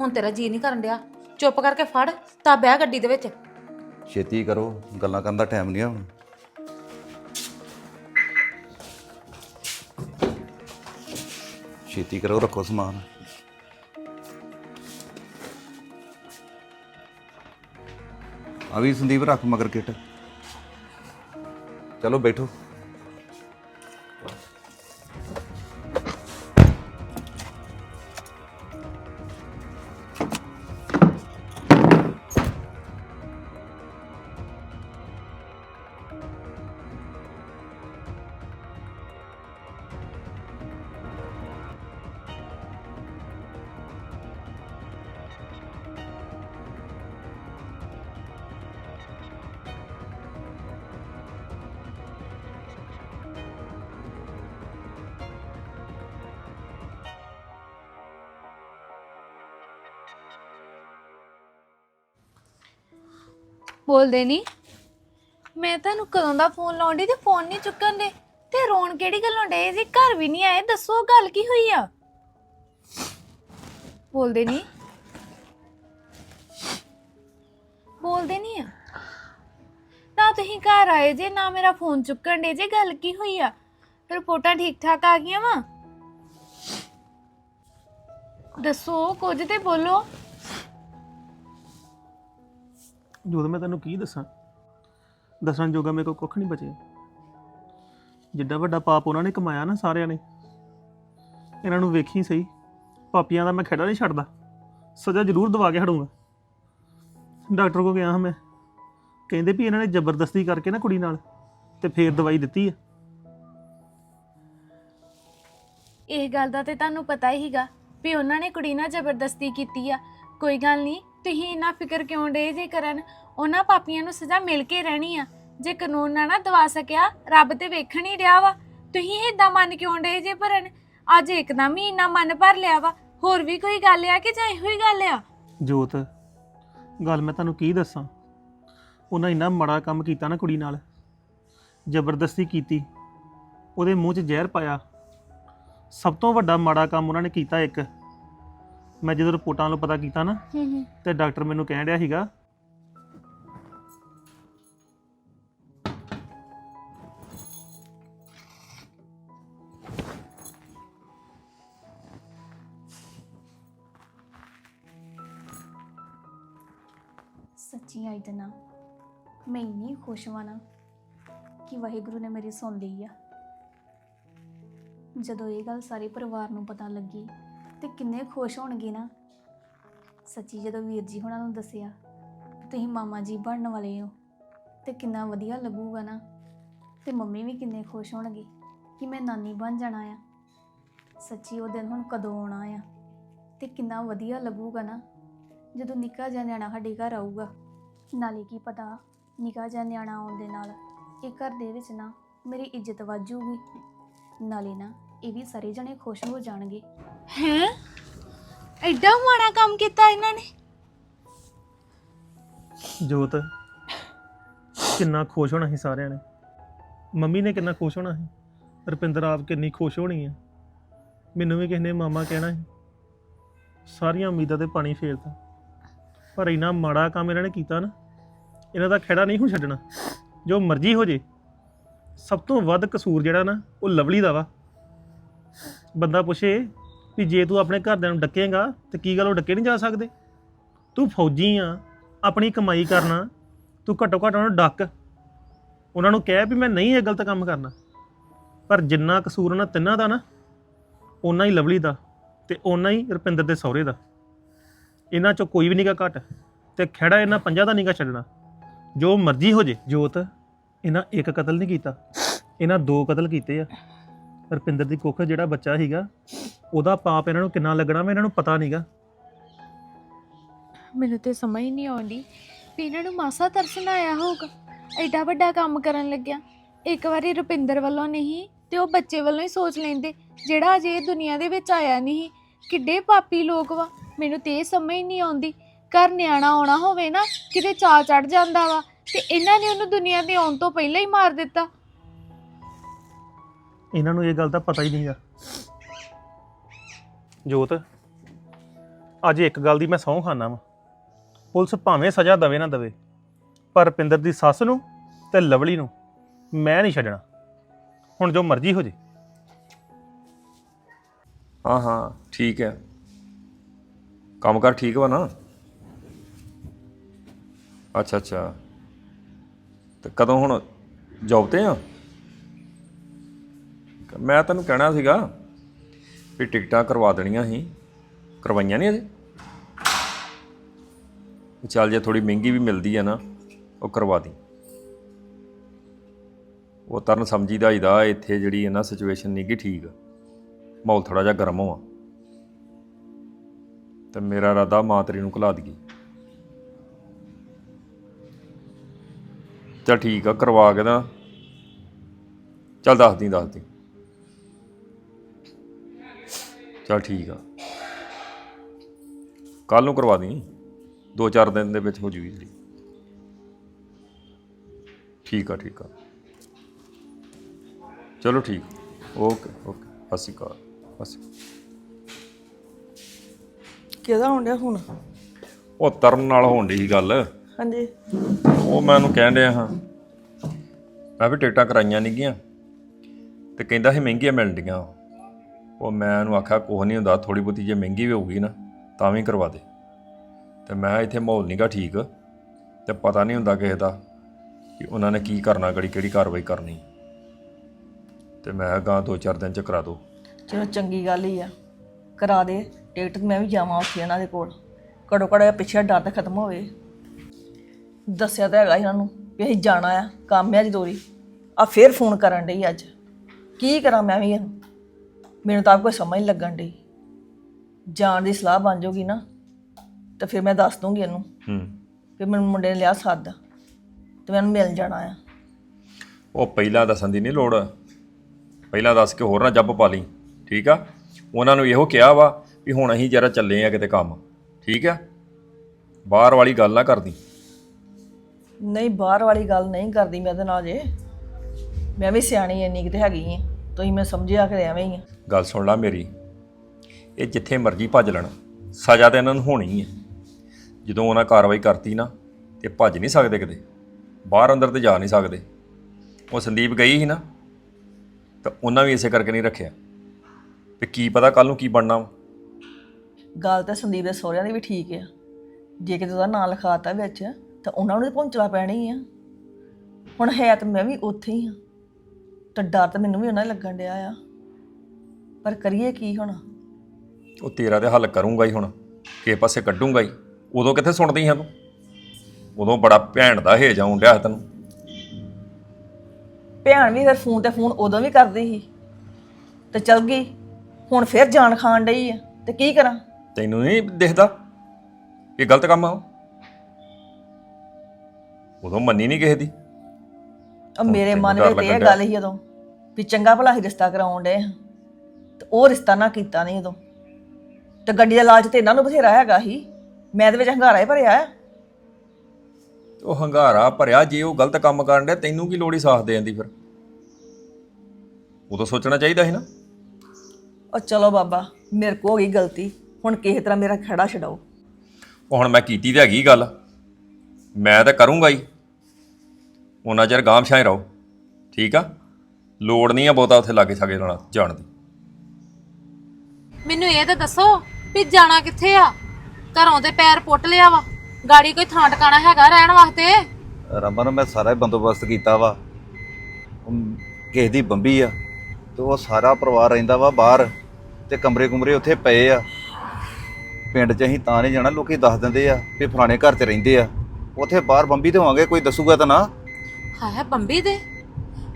ਹੁਣ ਤੇਰਾ ਜੀ ਨਹੀਂ ਕਰਨ ਡਿਆ। ਚੁੱਪ ਕਰਕੇ ਫੜ ਤਾਂ ਬਹਿ ਗੱਡੀ ਦੇ ਵਿੱਚ। ਛੇਤੀ ਕਰੋ ਗੱਲਾਂ ਕਰਨ ਦਾ ਟਾਈਮ ਨਹੀਂ ਆ ਹੁਣ। ਛੇਤੀ ਕਰੋ ਰੱਖੋ ਸਮਾਨ। ਆ ਵੀ ਸੰਦੀਪ ਰੱਖ ਮਗਰ ਕਿਟ। ਚਲੋ ਬੈਠੋ। ਬੋਲਦੇ ਨਹੀਂ ਮੈਂ ਤੁਹਾਨੂੰ ਕਦੋਂ ਦਾ ਫੋਨ ਲਾਉਂਦੀ ਤੇ ਫੋਨ ਨਹੀਂ ਚੁੱਕਣ ਦੇ। ਤੇ ਰੋਣ ਕਿਹੜੀ ਗੱਲੋਂ ਡੇ ਜੀ ਘਰ ਵੀ ਨਹੀਂ ਆਏ। ਦੱਸੋ ਗੱਲ ਕੀ ਹੋਈ ਆ? ਬੋਲਦੇ ਨਹੀਂ ਬੋਲਦੇ ਨਹੀਂ ਆ। ਨਾ ਤੁਸੀਂ ਘਰ ਆਏ ਜੇ, ਨਾ ਮੇਰਾ ਫੋਨ ਚੁੱਕਣ ਡੇ ਜੇ। ਗੱਲ ਕੀ ਹੋਈ ਆ? ਰਿਪੋਰਟਾਂ ਠੀਕ ਠਾਕ ਆ ਗਈਆਂ ਵਾ? ਦੱਸੋ, ਕੁਝ ਤੇ ਬੋਲੋ। ਜਦੋਂ ਮੈਂ ਤੈਨੂੰ ਕੀ ਦੱਸਾਂ, ਦੱਸਣ ਜੋਗਾ ਮੇਰੇ ਕੋਲ ਕੁੱਖ ਨਹੀਂ ਬਚਿਆ। ਜਿੱਡਾ ਵੱਡਾ ਪਾਪ ਉਹਨਾਂ ਨੇ ਕਮਾਇਆ ਨਾ ਸਾਰਿਆਂ ਨੇ। ਇਹਨਾਂ ਨੂੰ ਵੇਖੀ ਸਹੀ, ਪਾਪੀਆਂ ਦਾ ਮੈਂ ਖੇੜਾ ਨਹੀਂ ਛੱਡਦਾ। ਸਜ਼ਾ ਜ਼ਰੂਰ ਦਵਾ ਕੇ ਹਟੂੰਗਾ। ਡਾਕਟਰ ਕੋ ਗਿਆ ਹਾਂ ਮੈਂ। ਕਹਿੰਦੇ ਵੀ ਇਹਨਾਂ ਨੇ ਜ਼ਬਰਦਸਤੀ ਕਰਕੇ ਨਾ ਕੁੜੀ ਨਾਲ, ਤੇ ਫੇਰ ਦਵਾਈ ਦਿੱਤੀ ਆ। ਇਹ ਗੱਲ ਦਾ ਤੇ ਤੁਹਾਨੂੰ ਪਤਾ ਹੀ ਹੀਗਾ ਵੀ ਉਹਨਾਂ ਨੇ ਕੁੜੀ ਨਾਲ ਜ਼ਬਰਦਸਤੀ ਕੀਤੀ ਆ। ਕੋਈ ਗੱਲ ਨਹੀਂ ਤੁਸੀਂ ਇੰਨਾ ਫਿਕਰ ਕਿਉਂ ਡੇ ਜੇ ਕਰਨ? ਉਹਨਾਂ ਪਾਪੀਆਂ ਨੂੰ ਸਜ਼ਾ ਮਿਲ ਕੇ ਰਹਿਣੀ ਆ। ਜੇ ਕਾਨੂੰਨ ਨਾ ਨਾ ਦਵਾ ਸਕਿਆ, ਰੱਬ ਤੇ ਵੇਖਣ ਹੀ ਰਿਹਾ ਵਾ। ਤੁਸੀਂ ਏਦਾਂ ਮਨ ਕਿਉਂ ਡੇ ਜੇ ਭਰਨ? ਅੱਜ ਇੱਕਦਮ ਹੀ ਇੰਨਾ ਮਨ ਭਰ ਲਿਆ ਵਾ। ਹੋਰ ਵੀ ਕੋਈ ਗੱਲ ਆ ਕਿ ਜਾਂ ਇਹੋ ਹੀ ਗੱਲ ਆ? ਜੋਤ, ਗੱਲ ਮੈਂ ਤੁਹਾਨੂੰ ਕੀ ਦੱਸਾਂ? ਉਹਨਾਂ ਇੰਨਾ ਮਾੜਾ ਕੰਮ ਕੀਤਾ ਨਾ ਕੁੜੀ ਨਾਲ। ਜ਼ਬਰਦਸਤੀ ਕੀਤੀ। ਉਹਦੇ ਮੂੰਹ 'ਚ ਜ਼ਹਿਰ ਪਾਇਆ। ਸਭ ਤੋਂ ਵੱਡਾ ਮਾੜਾ ਕੰਮ ਉਹਨਾਂ ਨੇ ਕੀਤਾ ਇੱਕ। ਮੈਂ ਜਦੋਂ ਰਿਪੋਰਟਾਂ ਨੂੰ ਪਤਾ ਕੀਤਾ ਨਾ ਹੂੰ ਹੂੰ। ਤੇ ਡਾਕਟਰ ਮੈਨੂੰ ਕਹਿਣ ਰਿਹਾ ਸੀਗਾ ਸੱਚੀ ਆਈ ਨਾ ਮੈਂ ਇੰਨੀ ਖੁਸ਼ ਵਾਂ ਨਾ ਕਿ ਵਾਹਿਗੁਰੂ ਨੇ ਮੇਰੀ ਸੁਣ ਲਈ ਆ। ਜਦੋਂ ਇਹ ਗੱਲ ਸਾਰੇ ਪਰਿਵਾਰ ਨੂੰ ਪਤਾ ਲੱਗੀ ਤੇ ਕਿੰਨੇ ਖੁਸ਼ ਹੋਣਗੇ ਨਾ। ਸੱਚੀ ਜਦੋਂ ਵੀਰ ਜੀ ਹੁਣਾਂ ਨੂੰ ਦੱਸਿਆ ਕਿ ਤੁਸੀਂ ਮਾਮਾ ਜੀ ਬਣਨ ਵਾਲੇ ਹੋ, ਤੇ ਕਿੰਨਾ ਵਧੀਆ ਲੱਗੂਗਾ ਨਾ। ਤੇ ਮੰਮੀ ਵੀ ਕਿੰਨੇ ਖੁਸ਼ ਹੋਣਗੇ ਕਿ ਮੈਂ ਨਾਨੀ ਬਣ ਜਾਣਾ ਆ। ਸੱਚੀ ਉਹ ਦਿਨ ਹੁਣ ਕਦੋਂ ਆਉਣਾ ਆ। ਤੇ ਕਿੰਨਾ ਵਧੀਆ ਲੱਗੂਗਾ ਨਾ, ਜਦੋਂ ਨਿੱਕਾ ਜਿਹਾ ਨਿਆਣਾ ਸਾਡੇ ਘਰ ਆਊਗਾ। ਨਾਲੇ ਕੀ ਪਤਾ ਨਿੱਕਾ ਜਿਹਾ ਨਿਆਣਾ ਆਉਣ ਦੇ ਨਾਲ ਇਹ ਘਰ ਦੇ ਵਿੱਚ ਨਾ ਮੇਰੀ ਇੱਜ਼ਤ ਵਾਜੂਗੀ ਨਾਲੇ ਨਾ ਇਹ ਵੀ ਸਾਰੇ ਜਣੇ ਖੁਸ਼ ਹੋ ਜਾਣਗੇ। ਹੈ? ਐਡਾ ਮਾੜਾ ਕੰਮ ਕੀਤਾ ਇਹਨਾਂ ਨੇ। ਜੋਤ, ਕਿੰਨਾ ਖੁਸ਼ ਹੋਣਾ ਸੀ ਸਾਰਿਆਂ ਨੇ। ਮੰਮੀ ਨੇ ਕਿੰਨਾ ਖੁਸ਼ ਹੋਣਾ ਸੀ। ਰੁਪਿੰਦਰ ਆਪ ਕਿੰਨੀ ਖੁਸ਼ ਹੋਣੀ ਹੈ ਮੈਨੂੰ ਵੀ ਕਿਸੇ ਨੇ ਮਾਮਾ ਕਹਿਣਾ ਸੀ। ਸਾਰੀਆਂ ਉਮੀਦਾਂ ਤੇ ਪਾਣੀ ਫੇਰਤਾ। ਪਰ ਇੰਨਾ ਮਾੜਾ ਕੰਮ ਇਹਨਾਂ ਨੇ ਕੀਤਾ ਨਾ, ਇਹਨਾਂ ਦਾ ਖੇੜਾ ਨਹੀਂ ਹੁਣ ਛੱਡਣਾ। ਜੋ ਮਰਜ਼ੀ ਹੋ ਜੇ। ਸਭ ਤੋਂ ਵੱਧ ਕਸੂਰ ਜਿਹੜਾ ਨਾ, ਉਹ ਲਵਲੀ ਦਾ ਵਾ। ਬੰਦਾ ਪੁੱਛੇ ਵੀ ਜੇ ਤੂੰ ਆਪਣੇ ਘਰਦਿਆਂ ਨੂੰ ਡੱਕੇਗਾ, ਤੇ ਕੀ ਗੱਲ ਉਹ ਡੱਕੇ ਨਹੀਂ ਜਾ ਸਕਦੇ? ਤੂੰ ਫੌਜੀ ਆ, ਆਪਣੀ ਕਮਾਈ ਕਰਨਾ, ਤੂੰ ਘੱਟੋ ਘੱਟ ਉਹਨਾਂ ਨੂੰ ਡੱਕ। ਉਹਨਾਂ ਨੂੰ ਕਹਿ ਵੀ ਮੈਂ ਨਹੀਂ ਇਹ ਗਲਤ ਕੰਮ ਕਰਨਾ। ਪਰ ਜਿੰਨਾ ਕਸੂਰ ਉਹਨਾਂ ਤਿੰਨਾਂ ਦਾ ਨਾ, ਓਨਾ ਹੀ ਲਵਲੀ ਦਾ ਤੇ ਓਨਾ ਹੀ ਰੁਪਿੰਦਰ ਦੇ ਸਹੁਰੇ ਦਾ। ਇਹਨਾਂ ਚੋਂ ਕੋਈ ਵੀ ਨਹੀਂਗਾ ਘੱਟ ਤੇ ਖੜਾ ਇਹਨਾਂ ਪੰਜਾਂ ਦਾ ਨਹੀਂਗਾ ਛੱਡਣਾ। ਜੋ ਮਰਜ਼ੀ ਹੋ ਜੇ ਜੋਤ, ਇਹਨਾਂ ਇੱਕ ਕਤਲ ਨਹੀਂ ਕੀਤਾ। ਇਹਨਾਂ ਦੋ ਕਤਲ ਕੀਤੇ ਆ। ਰੁਪਿੰਦਰ ਦੀ ਕੁੱਖ ਜਿਹੜਾ ਬੱਚਾ ਸੀਗਾ, ਉਹਦਾ ਪਾਪ ਇਹਨਾਂ ਨੂੰ ਕਿੰਨਾ ਲੱਗਣਾ ਵਾ, ਇਹਨਾਂ ਨੂੰ ਪਤਾ ਨਹੀਂਗਾ ਮੈਨੂੰ ਤੇ ਸਮਝ ਹੀ ਨਹੀਂ ਆਉਂਦੀ ਵੀ ਇਹਨਾਂ ਨੂੰ ਮਾਸਾ ਤਰਸ ਨਾ ਆਇਆ ਹੋਊਗਾ। ਐਡਾ ਵੱਡਾ ਕੰਮ ਕਰਨ ਲੱਗਿਆ। ਇੱਕ ਵਾਰੀ ਰੁਪਿੰਦਰ ਵੱਲੋਂ ਨਹੀਂ, ਤੇ ਉਹ ਬੱਚੇ ਵੱਲੋਂ ਹੀ ਸੋਚ ਲੈਂਦੇ, ਜਿਹੜਾ ਅਜੇ ਇਹ ਦੁਨੀਆ ਦੇ ਵਿੱਚ ਆਇਆ ਨਹੀਂ, ਕਿੱਡੇ ਪਾਪੀ ਲੋਕ ਵਾ। ਮੈਨੂੰ ਤੇ ਇਹ ਸਮਝ ਹੀ ਨਹੀਂ ਆਉਂਦੀ, ਘਰ ਨਿਆਣਾ ਆਉਣਾ ਹੋਵੇ ਨਾ, ਕਿਤੇ ਚਾ ਚੜ ਜਾਂਦਾ ਵਾ, ਤੇ ਇਹਨਾਂ ਨੇ ਉਹਨੂੰ ਦੁਨੀਆ ਦੇ ਆਉਣ ਤੋਂ ਪਹਿਲਾਂ ਹੀ ਮਾਰ ਦਿੱਤਾ। ਇਹਨਾਂ ਨੂੰ ਇਹ ਗੱਲ ਦਾ ਪਤਾ ਹੀ ਨਹੀਂਗਾ ਜੋਤ, ਅੱਜ ਇੱਕ ਗੱਲ ਦੀ ਮੈਂ ਸਹੁੰ ਖਾਨਾ ਵਾਂ। ਪੁਲਿਸ ਭਾਵੇਂ ਸਜ਼ਾ ਦਵੇ ਨਾ ਦਵੇ, ਪਰ ਰੁਪਿੰਦਰ ਦੀ ਸੱਸ ਨੂੰ ਤੇ ਲਵਲੀ ਨੂੰ ਮੈਂ ਨਹੀਂ ਛੱਡਣਾ। ਹੁਣ ਜੋ ਮਰਜ਼ੀ ਹੋ ਜੇ। ਹਾਂ ਹਾਂ, ਠੀਕ ਹੈ। ਕੰਮ ਕਰ ਠੀਕ ਵਾ ਨਾ? ਅੱਛਾ ਅੱਛਾ। ਤੇ ਕਦੋਂ ਹੁਣ ਜੌਬ ਤੇ ਆ? ਮੈਂ ਤੈਨੂੰ ਕਹਿਣਾ ਸੀਗਾ ਵੀ ਟਿਕਟਾਂ ਕਰਵਾ ਦੇਣੀਆਂ ਸੀ। ਕਰਵਾਈਆਂ ਨਹੀਂ ਅਜੇ? ਚੱਲ ਜੇ ਥੋੜੀ ਮਹਿੰਗੀ ਵੀ ਮਿਲਦੀ ਆ ਨਾ, ਉਹ ਕਰਵਾ ਦੀ। ਉਹ ਤਰਨ ਸਮਝੀ ਦਾ ਹੀਦਾ ਇੱਥੇ ਜਿਹੜੀ ਹੈ ਨਾ ਸਿਚੁਏਸ਼ਨ ਨਹੀਂ ਗੀ ਠੀਕ। ਮਾਹੌਲ ਥੋੜਾ ਜਿਹਾ ਗਰਮ ਹੋਆ। ਤੇ ਮੇਰਾ ਇਰਾਦਾ ਮਾਤਰੀ ਨੂੰ ਘਲਾ ਦਈਏ। ਚਲ ਠੀਕ ਆ, ਕਰਵਾ ਕੇ ਤਾਂ ਚਲ ਦੱਸਦੀ ਦੱਸਦੀ। ਚਲ ਠੀਕ ਆ। ਕੱਲ ਨੂੰ ਕਰਵਾ ਦੀ ਦੋ ਚਾਰ ਦਿਨ ਦੇ ਵਿੱਚ ਹੋ ਜੂਗੀ ਜਿਹੜੀ। ਠੀਕ ਆ ਠੀਕ ਆ। ਚਲੋ ਠੀਕ। Okay okay. ਸਤਿ ਸ਼੍ਰੀ ਅਕਾਲ ਸਤਿ ਸ਼੍ਰੀ ਅਕਾਲ। ਕਿਹਦਾ ਹੋਣ ਡਿਆ ਹੁਣ ਉਹ ਤਰਨ ਨਾਲ ਹੋਣ ਦੀ ਗੱਲ। ਹਾਂਜੀ। ਉਹ ਮੈਂ ਉਹਨੂੰ ਕਹਿਣ ਡਿਆ ਹਾਂ। ਮੈਂ ਵੀ ਟਿਕਟਾਂ ਕਰਾਈਆਂ ਨਹੀਂ ਗੀਆਂ ਤੇ ਕਹਿੰਦਾ ਸੀ ਮਹਿੰਗੀਆਂ ਮਿਲਣਡੀਆਂ ਉਹ ਮੈਂ ਉਹਨੂੰ ਆਖਿਆ, ਕੁਛ ਨਹੀਂ ਹੁੰਦਾ ਥੋੜੀ ਬਹੁਤੀ ਜੇ ਮਹਿੰਗੀ ਵੀ ਹੋਊਗੀ ਨਾ, ਤਾਂ ਵੀ ਕਰਵਾ ਦੇ। ਤੇ ਮੈਂ ਇੱਥੇ ਮਾਹੌਲ ਨਹੀਂਗਾ ਠੀਕ। ਤੇ ਪਤਾ ਨਹੀਂ ਹੁੰਦਾ ਕਿਸੇ ਦਾ ਕਿ ਉਹਨਾਂ ਨੇ ਕੀ ਕਰਨਾ ਗੜੀ ਕਿਹੜੀ ਕਾਰਵਾਈ ਕਰਨੀ। ਤੇ ਮੈਂ ਕਿਹਾ ਗਾਂ ਦੋ ਚਾਰ ਦਿਨ ਚ ਕਰਾ ਦੋ। ਚਲੋ ਚੰਗੀ ਗੱਲ ਹੀ ਆ। ਕਰਾ ਦੇ। ਟਿਕਟ ਮੈਂ ਵੀ ਜਾਵਾਂ ਉੱਥੇ ਇਹਨਾਂ ਦੇ ਕੋਲ। ਘੜੋ ਘੜਾ ਪਿੱਛੇ ਡਰ ਖਤਮ ਹੋਵੇ। ਦੱਸਿਆ ਤਾਂ ਹੈਗਾ ਇਹਨਾਂ ਨੂੰ ਵੀ ਅਸੀਂ ਜਾਣਾ ਆ, ਕੰਮ ਆ ਜ਼ਰੂਰੀ ਆ ਫੇਰ ਫੋਨ ਕਰਨ ਡਈ ਅੱਜ। ਕੀ ਕਰਾਂ ਮੈਂ ਵੀ ਇਹਨੂੰ? ਮੈਨੂੰ ਤਾਂ ਆਪ ਕੋਈ ਸਮਝ ਨਹੀਂ ਲੱਗਣ ਡਈ। ਜਾਣ ਦੀ ਸਲਾਹ ਬਣ ਜਾਊਗੀ ਨਾ ਤਾਂ ਫਿਰ ਮੈਂ ਦੱਸ ਦੂੰਗੀ ਇਹਨੂੰ। ਹੂੰ। ਫਿਰ ਮੈਨੂੰ ਮੁੰਡੇ ਨੇ ਲਿਆ ਸੱਦ ਤੇ ਮੈਨੂੰ ਮਿਲ ਜਾਣਾ ਆ। ਉਹ ਪਹਿਲਾਂ ਦੱਸਣ ਦੀ ਨਹੀਂ ਲੋੜ। ਪਹਿਲਾਂ ਦੱਸ ਕੇ ਹੋਰ ਨਾ ਜੱਬ ਪਾ ਲਈ ਠੀਕ ਆ? ਉਹਨਾਂ ਨੂੰ ਇਹੋ ਕਿਹਾ ਵਾ ਵੀ ਹੁਣ ਅਸੀਂ ਜਰਾ ਚੱਲੇ ਆ ਕਿਤੇ ਕੰਮ ਠੀਕ ਆ? ਬਾਹਰ ਵਾਲੀ ਗੱਲ ਨਾ ਕਰਦੀ। ਨਹੀਂ ਬਾਹਰ ਵਾਲੀ ਗੱਲ ਨਹੀਂ ਕਰਦੀ ਮੈਂ ਇਹਦੇ ਨਾਲ ਜੇ। ਮੈਂ ਵੀ ਸਿਆਣੀ ਇੰਨੀ ਕਿਤੇ ਹੈਗੀ ਆ। ਤੁਸੀਂ ਮੈਂ ਸਮਝਿਆ ਕਿ ਐਵੇਂ ਹੀ ਆ। ਗੱਲ ਸੁਣ ਲੈ ਮੇਰੀ। ਇਹ ਜਿੱਥੇ ਮਰਜ਼ੀ ਭੱਜ ਲੈਣ। ਸਜ਼ਾ ਤਾਂ ਇਹਨਾਂ ਨੂੰ ਹੋਣੀ ਹੈ ਜਦੋਂ ਉਹਨਾਂ ਕਾਰਵਾਈ ਕਰਤੀ ਨਾ ਤੇ ਭੱਜ ਨਹੀਂ ਸਕਦੇ ਕਿਤੇ। ਬਾਹਰ ਅੰਦਰ ਤੇ ਜਾ ਨਹੀਂ ਸਕਦੇ। ਉਹ ਸੰਦੀਪ ਗਈ ਸੀ ਨਾ ਤਾਂ ਉਹਨਾਂ ਵੀ ਇਸੇ ਕਰਕੇ ਨਹੀਂ ਰੱਖਿਆ। ਵੀ ਕੀ ਪਤਾ ਕੱਲ ਨੂੰ ਕੀ ਬਣਨਾ ਵਾ। ਗੱਲ ਤਾਂ ਸੰਦੀਪ ਦੇ ਸਹੁਰਿਆਂ ਦੀ ਵੀ ਠੀਕ ਆ। ਜੇ ਕਿਤੇ ਉਹਦਾ ਨਾਂ ਲਿਖਾਤਾ ਵਿੱਚ ਤਾਂ ਉਹਨਾਂ ਨੂੰ ਤਾਂ ਪਹੁੰਚਣਾ ਪੈਣੀ ਆ। ਹੁਣ ਹੈ ਤਾਂ ਮੈਂ ਵੀ ਉੱਥੇ ਹੀ ਆ। ਤਾਂ ਡਰ ਤਾਂ ਮੈਨੂੰ ਵੀ ਉਹਨਾਂ ਹੀ ਲੱਗਣ ਡਿਆ ਆ। ਪਰ ਕਰੀਏ ਕੀ ਹੁਣ? ਉਹ ਤੇਰਾ ਤੇ ਹੱਲ ਕਰੂੰਗਾ ਹੀ ਹੁਣ। ਕਿਸੇ ਪਾਸੇ ਕੱਢੂੰਗਾ ਹੀ। ਉਦੋਂ ਕਿੱਥੇ ਸੁਣਦੀ ਹਾਂ ਤੂੰ? ਉਦੋਂ ਬੜਾ ਭੈਣ ਦਾ ਹੇਜ ਆਉਣ ਡਿਆ ਸੀ ਤੈਨੂੰ। ਭੈਣ ਵੀ ਫਿਰ ਫੋਨ ਤੇ ਫੋਨ ਉਦੋਂ ਵੀ ਕਰਦੀ ਸੀ। ਤੇ ਚਲ ਗਈ। ਹੁਣ ਫਿਰ ਜਾਨ ਖਾਣ ਡਈ ਆ। ਤੇ ਕੀ ਕਰਾਂ? ਤੈਨੂੰ ਨਹੀਂ ਦਿਖਦਾ? ਇਹ ਗਲਤ ਕੰਮ ਆ ਉਹ? ਉਦੋਂ ਮੰਨੀ ਨਹੀਂ ਕਿਸੇ ਦੀ। ਉਹ ਮੇਰੇ ਮਨ ਡਰ ਵਿੱਚ ਇਹ ਗੱਲ ਹੀ ਉਦੋਂ। ਵੀ ਚੰਗਾ ਭਲਾ ਹੀ ਰਿਸ਼ਤਾ ਕਰਾਉਣ ਡੇ ਤੇ ਉਹ ਰਿਸ਼ਤਾ ਨਾ ਕੀਤਾ ਨਹੀਂ ਉਦੋਂ। ਤੇ ਗੱਡੀ ਦਾ ਲਾਲਚ ਤੇ ਇਹਨਾਂ ਨੂੰ ਬਥੇਰਾ ਹੈਗਾ ਹੀ ਮੈਂ ਦੇ ਵਿੱਚ ਹੰਗਾਰਾ ਹੀ ਭਰਿਆ ਆ। ਉਹ ਹੰਗਾਰਾ ਭਰਿਆ ਜੇ ਉਹ ਗਲਤ ਕੰਮ ਕਰਨ ਡਿਆ ਤੈਨੂੰ ਕੀ ਲੋੜ ਹੀ ਸਾਥ ਦੇਣ ਦੀ ਫਿਰ? ਉਦੋਂ ਸੋਚਣਾ ਚਾਹੀਦਾ ਸੀ ਨਾ। ਉਹ ਚਲੋ ਬਾਬਾ ਮੇਰੇ ਕੋ ਹੋ ਗਈ ਗਲਤੀ। ਹੁਣ ਕਿਸੇ ਤਰ੍ਹਾਂ ਮੇਰਾ ਖੜਾ ਛਡਾਓ। ਉਹ ਹੁਣ ਮੈਂ ਕੀਤੀ ਤੇ ਹੈਗੀ ਗੱਲ। ਮੈਂ ਤਾਂ ਕਰੂੰਗਾ ਹੀ ਉਹਨਾਂ ਚਿਰ ਗਾਂਵ ਛਾਏ ਰਹੋ। ਠੀਕ ਆ? ਲੋੜ ਨਹੀਂ ਆ ਬਹੁਤਾ ਉੱਥੇ ਲਾਗੇ ਛਾਗੇ ਨਾਲ ਜਾਣ ਦੀ। ਮੈਨੂੰ ਇਹ ਤਾਂ ਦੱਸੋ ਵੀ ਜਾਣਾ ਕਿੱਥੇ ਆ? ਘਰੋਂ ਤੇ ਪੈਰ ਪੁੱਟ ਲਿਆ ਵਾ। ਗਾੜੀ ਕੋਈ ਥਾਂ ਟਿਕਾਣਾ ਹੈਗਾ ਰਹਿਣ ਵਾਸਤੇ? ਰਮਨ ਮੈਂ ਸਾਰਾ ਹੀ ਬੰਦੋਬਸਤ ਕੀਤਾ ਵਾ। ਉਹ ਕਿਸੇ ਦੀ ਬੰਬੀ ਆ ਤੇ ਉਹ ਸਾਰਾ ਪਰਿਵਾਰ ਰਹਿੰਦਾ ਵਾ ਬਾਹਰ ਤੇ ਕਮਰੇ ਕੁਮਰੇ ਉੱਥੇ ਪਏ ਆ। ਪਿੰਡ 'ਚ ਅਸੀਂ ਤਾਂ ਨਹੀਂ ਜਾਣਾ ਲੋਕੀ ਦੱਸ ਦਿੰਦੇ ਆ ਵੀ ਫਲਾਣੇ ਘਰ 'ਚ ਰਹਿੰਦੇ ਆ। ਉੱਥੇ ਬਾਹਰ ਬੰਬੀ ਤੇ ਹੋਵਾਂਗੇ ਕੋਈ ਦੱਸੂਗਾ ਤਾਂ ਨਾ। ਹਾਏ ਬੰਬੀ ਦੇ?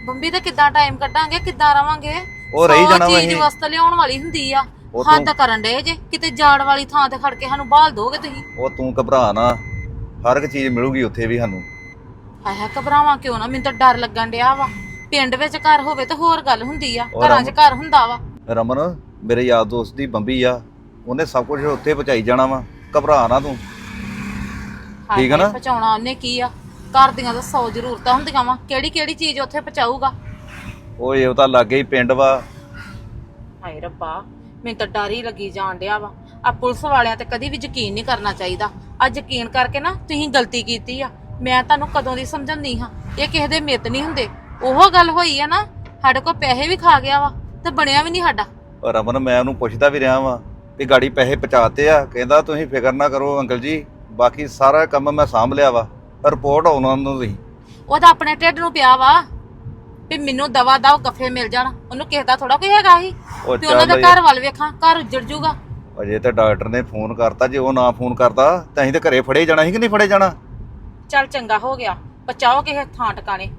ਬੰਬੀ ਤੇ ਕਿੱਦਾਂ ਟਾਈਮ ਕੱਢਾਂਗੇ ਕਿੱਦਾਂ ਰਵਾਂਗੇ? ਉਹ ਰਹੀ ਸੌ ਜਾਣਾ ਵਾ ਚੀਜ਼। ਵਸਤ ਲਿਆਉਣ ਵਾਲੀ ਹੁੰਦੀ ਆ। ਉਹ ਹੱਦ ਤੂੰ- ਕਰਨ ਡਏ ਜੇ। ਕਿਤੇ ਜਾੜ ਵਾਲੀ ਥਾਂ ਤੇ ਖੜ ਕੇ ਸਾਨੂੰ ਬਾਲ ਦੋਗੇ ਤੁਸੀਂ? ਉਹ ਤੂੰ ਘਬਰਾ ਨਾ। ਹਰ ਇੱਕ ਚੀਜ਼ ਮਿਲੂਗੀ ਉੱਥੇ ਵੀ ਸਾਨੂੰ। ਹਾਏ ਘਬਰਾਵਾਂ ਕਿਉਂ ਨਾ? ਮੈਨੂੰ ਤਾਂ ਡਰ ਲੱਗਣ ਡਿਆ ਵਾ। ਪਿੰਡ ਵਿੱਚ ਘਰ ਹੋਵੇ ਤਾਂ ਹੋਰ ਗੱਲ ਹੁੰਦੀ ਆ। ਉਹ ਘਰਾਂ 'ਚ ਘਰ ਹੁੰਦਾ ਵਾ। ਰਮਨ ਮੇਰੇ ਯਾਰ ਦੋਸਤ ਦੀ ਬੰਬੀ ਆ। ਉਹਨੇ ਸਭ ਕੁਝ ਉੱਥੇ ਪਹੁੰਚਾਈ ਜਾਣਾ ਵਾ। ਘਬਰਾ ਨਾ ਤੂੰ। ਠੀਕ ਆ ਨਾ? ਹਾਏ, ਪਹੁੰਚਾਉਣਾ ਉਹਨੇ ਕੀ ਆ? ਘਰ ਦੀਆਂ ਤਾਂ 100 ਜ਼ਰੂਰਤਾਂ ਹੁੰਦੀਆਂ ਵਾ ਕਿਹੜੀ ਕਿਹੜੀ ਚੀਜ਼ ਉੱਥੇ ਪਹੁੰਚਾਊਗਾ? ਉਹ ਇਹ ਤਾਂ ਲਾਗੇ ਹੀ ਪਿੰਡ ਵਾ। ਹਾਏ ਰੱਬਾ ਮੈਨੂੰ ਤਾਂ ਡਰ ਹੀ ਲੱਗੀ ਜਾਣ ਡਿਆ ਵਾ। ਆ ਪੁਲਿਸ ਵਾਲਿਆਂ ਤੇ ਕਦੀ ਵੀ ਯਕੀਨ ਨਹੀਂ ਕਰਨਾ ਚਾਹੀਦਾ। ਅੱਜ ਯਕੀਨ ਕਰਕੇ ਨਾ ਤੁਸੀਂ ਗਲਤੀ ਕੀਤੀ ਆ। ਮੈਂ ਤੁਹਾਨੂੰ ਕਦੋਂ ਦੀ ਸਮਝਾਉਂਦੀ ਹਾਂ? ਇਹ ਕਿਸੇ ਦੇ ਮਿੱਤ ਨਹੀਂ ਹੁੰਦੇ। ਉਹ ਗੱਲ ਹੋਈ ਆ ਨਾ ਸਾਡੇ ਕੋਲ ਪੈਸੇ ਵੀ ਖਾ ਗਿਆ ਵਾ ਤੇ ਬਣਿਆ ਵੀ ਨਹੀਂ ਸਾਡਾ। ਔਰ ਰਮਨ ਮੈਂ ਉਹਨੂੰ ਪੁੱਛਦਾ ਵੀ ਰਿਹਾ ਵਾਂ ਵੀ ਗਾੜੀ ਪੈਸੇ ਪਹੁੰਚਾਤੇ ਆ। ਕਹਿੰਦਾ ਤੁਸੀਂ ਫਿਕਰ ਨਾ ਕਰੋ ਅੰਕਲ ਜੀ ਬਾਕੀ ਸਾਰਾ ਕੰਮ ਮੈਂ ਸਾਂਭ ਲਿਆ ਵਾ। ਰਿਪੋਰਟ ਉਹਨਾਂ ਨੂੰ ਤੁਸੀਂ ਉਹਦਾ ਆਪਣੇ ਢਿੱਡ ਨੂੰ ਪਿਆ ਵਾ ਵੀ ਮੈਨੂੰ ਦਵਾ ਦਵ ਗੱਫੇ ਮਿਲ ਜਾਣ। ਉਹਨੂੰ ਕਿਸੇ ਦਾ ਥੋੜਾ ਕੋਈ ਹੈਗਾ ਸੀ। ਉਹ ਤੇ ਉਹਨਾਂ ਦੇ ਚੱਲ ਘਰ ਵੱਲ ਵੇਖਾਂ ਘਰ ਉੱਜੜ ਜੂਗਾ। ਅਜੇ ਤਾਂ ਡਾਕਟਰ ਨੇ ਫੋਨ ਕਰਤਾ ਜੇ ਉਹ ਨਾ ਫੋਨ ਕਰਦਾ ਤਾਂ ਅਸੀਂ ਤਾਂ ਘਰੇ ਫੜੇ ਜਾਣਾ ਸੀ ਕਿ ਨਹੀਂ ਫੜੇ ਜਾਣਾ? ਚੱਲ ਚੰਗਾ ਹੋ ਗਿਆ। ਬਚਾਓ ਕਿਸੇ ਥਾਂ ਟਿਕਾਣੇ।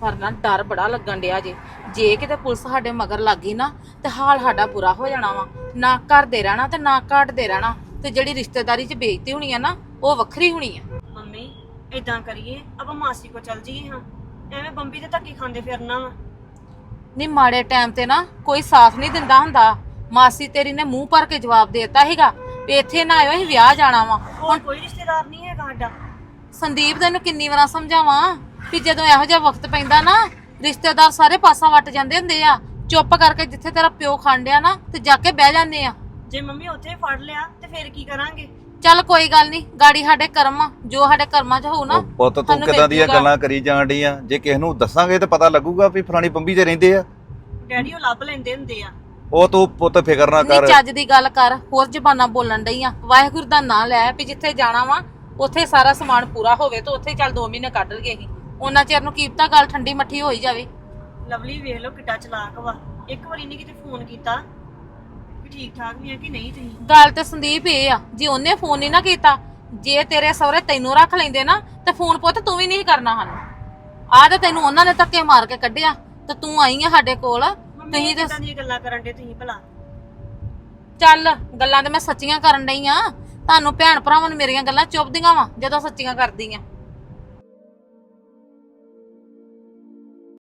ਪਰ ਨਾ ਡਰ ਬੜਾ ਲੱਗਣ ਡਿਆ ਜੇ। ਜੇ ਕਿਤੇ ਪੁਲਿਸ ਸਾਡੇ ਮਗਰ ਲੱਗ ਗਈ ਨਾ ਤੇ ਹਾਲ ਸਾਡਾ ਬੁਰਾ ਹੋ ਜਾਣਾ ਵਾ। ਨਾ ਘਰਦੇ ਰਹਿਣਾ ਤੇ ਨਾ ਘਾਟਦੇ ਰਹਿਣਾ। ਤੇ ਜਿਹੜੀ ਰਿਸ਼ਤੇਦਾਰੀ 'ਚ ਬੇਇੱਜ਼ਤੀ ਹੋਣੀ ਆ ਨਾ ਉਹ ਵੱਖਰੀ ਹੋਣੀ ਆ। ਇਦਾਂ ਕਰੀਏ ਆਪਾਂ ਮਾਸੀ ਕੋ ਚੱਲ ਜੀਏ ਹਾਂ। ਐਵੇਂ ਬੰਬੀ ਤੇ ਧੱਕੀ ਖਾਂਦੇ ਫਿਰਨਾ ਵਾ। ਨਹੀਂ ਮਾੜੇ ਟਾਈਮ ਤੇ ਨਾ ਕੋਈ ਸਾਥ ਨਹੀਂ ਦਿੰਦਾ ਹੁੰਦਾ। ਮਾਸੀ ਤੇਰੀ ਨੇ ਮੂੰਹ ਭਰ ਕੇ ਜਵਾਬ ਦੇਤਾ ਸੀਗਾ ਵੀ ਇੱਥੇ ਨਾ ਆਇਓ ਅਸੀਂ ਵਿਆਹ ਜਾਣਾ ਵਾ। ਹੋਰ ਕੋਈ ਰਿਸ਼ਤੇਦਾਰ ਨਹੀਂ ਹੈਗਾ ਸਾਡਾ। ਸੰਦੀਪ ਤੈਨੂੰ ਕਿੰਨੀ ਵਾਰਾਂ ਸਮਝਾਵਾਂ ਵੀ ਜਦੋਂ ਇਹੋ ਜਿਹਾ ਵਕਤ ਪੈਂਦਾ ਨਾ ਰਿਸ਼ਤੇਦਾਰ ਸਾਰੇ ਪਾਸਾ ਵੱਟ ਜਾਂਦੇ ਹੁੰਦੇ ਆ। ਚੁੱਪ ਕਰਕੇ ਜਿੱਥੇ ਤੇਰਾ ਪਿਓ ਖਾਂਡਿਆ ਨਾ ਤੇ ਜਾ ਕੇ ਬਹਿ ਜਾਂਦੇ ਆ। ਜੇ ਮੰਮੀ ਉੱਥੇ ਫੜ ਲਿਆ ਤੇ ਫਿਰ ਕੀ ਕਰਾਂਗੇ? ਚੱਲ ਕੋਈ ਗੱਲ ਨਹੀਂ ਗਾੜੀ ਸਾਡੇ ਕਰਮ ਆ ਜੋ ਸਾਡੇ ਕਰਮਾਂ 'ਚ ਹੋਊ ਨਾ ਉਹ ਪੁੱਤ ਤੂੰ ਸਾਨੂੰ ਕਿਦਾਂ ਦੀਆਂ। ਗੱਲਾਂ ਕਰੀ ਜਾਣ ਡਈ ਆ? ਜੇ ਕਿਸੇ ਨੂੰ ਦੱਸਾਂਗੇ ਤੇ ਪਤਾ ਲੱਗੂਗਾ ਵੀ ਫਲਾਣੀ ਬੰਬੀ ਤੇ ਰਹਿੰਦੇ ਆ। ਡੈਡੀ ਉਹ ਲੱਭ ਲੈਂਦੇ ਹੁੰਦੇ ਆ। ਉਹ ਤੂੰ ਪੁੱਤ ਫਿਕਰ ਨਾ ਨਹੀਂ ਕਰ। ਚੱਜ ਦੀ ਗੱਲ ਕਰ ਹੋਰ ਜ਼ਬਾਨਾਂ ਬੋਲਣ ਡਈ ਆ। ਵਾਹਿਗੁਰੂ ਦਾ ਨਾਂ ਲੈ ਵੀ ਜਿੱਥੇ ਜਾਣਾ ਵਾ ਉੱਥੇ ਸਾਰਾ ਸਮਾਨ ਪੂਰਾ ਹੋਵੇ ਤੇ ਉੱਥੇ ਚੱਲ 2 ਮਹੀਨੇ ਕੱਢ ਲਈਏ ਅਸੀਂ। ਉਹਨਾਂ ਚਿਰ ਨੂੰ ਕੀਪਤਾ ਗੱਲ ਠੰਡੀ ਮੱਠੀ ਹੋਈ ਜਾਵੇ। ਲਵਲੀ ਵੇਖ ਲਓ ਕਿੱਡਾ ਚਲਾਕ ਵਾ। ਇੱਕ ਵਾਰੀ ਨਹੀਂ ਕਿਤੇ ਫੋਨ ਕੀਤਾ। ਠੀਕ ਠਾਕ ਵੀ ਆ ਕਿ ਨਹੀਂ ਤੁਸੀਂ? ਗੱਲ ਤੇ ਸੰਦੀਪ ਇਹ ਆ ਜੇ ਉਹਨੇ ਫੋਨ ਨਹੀਂ ਨਾ ਕੀਤਾ ਜੇ ਤੇਰੇ ਸਹੁਰੇ ਤੈਨੂੰ ਰੱਖ ਲੈਂਦੇ ਨਾ ਤੇ ਫੋਨ ਪੁੱਤ ਤੂੰ ਵੀ ਨਹੀਂ ਕਰਨਾ ਸਾਨੂੰ। ਆਹ ਤੇ ਤੈਨੂੰ ਉਹਨਾਂ ਨੇ ਧੱਕੇ ਮਾਰ ਕੇ ਕੱਢਿਆ ਤੇ ਤੂੰ ਆਈ ਆ ਸਾਡੇ ਕੋਲ ਮੰਮੀ ਤੁਸੀਂ ਕਿੱਦਾਂ ਦੀਆਂ ਗੱਲਾਂ ਕਰਨ ਦੇ ਤੁਸੀਂ ਭਲਾ? ਚੱਲ ਗੱਲਾਂ ਤੇ ਮੈਂ ਸੱਚੀਆਂ ਕਰਨ ਡਈ ਆ। ਤੁਹਾਨੂੰ ਭੈਣ ਭਰਾਵਾਂ ਨੂੰ ਮੇਰੀਆਂ ਗੱਲਾਂ ਚੁੱਭਦੀਆਂ ਵਾ ਜਦੋਂ ਸੱਚੀਆਂ ਕਰਦੀ ਆ।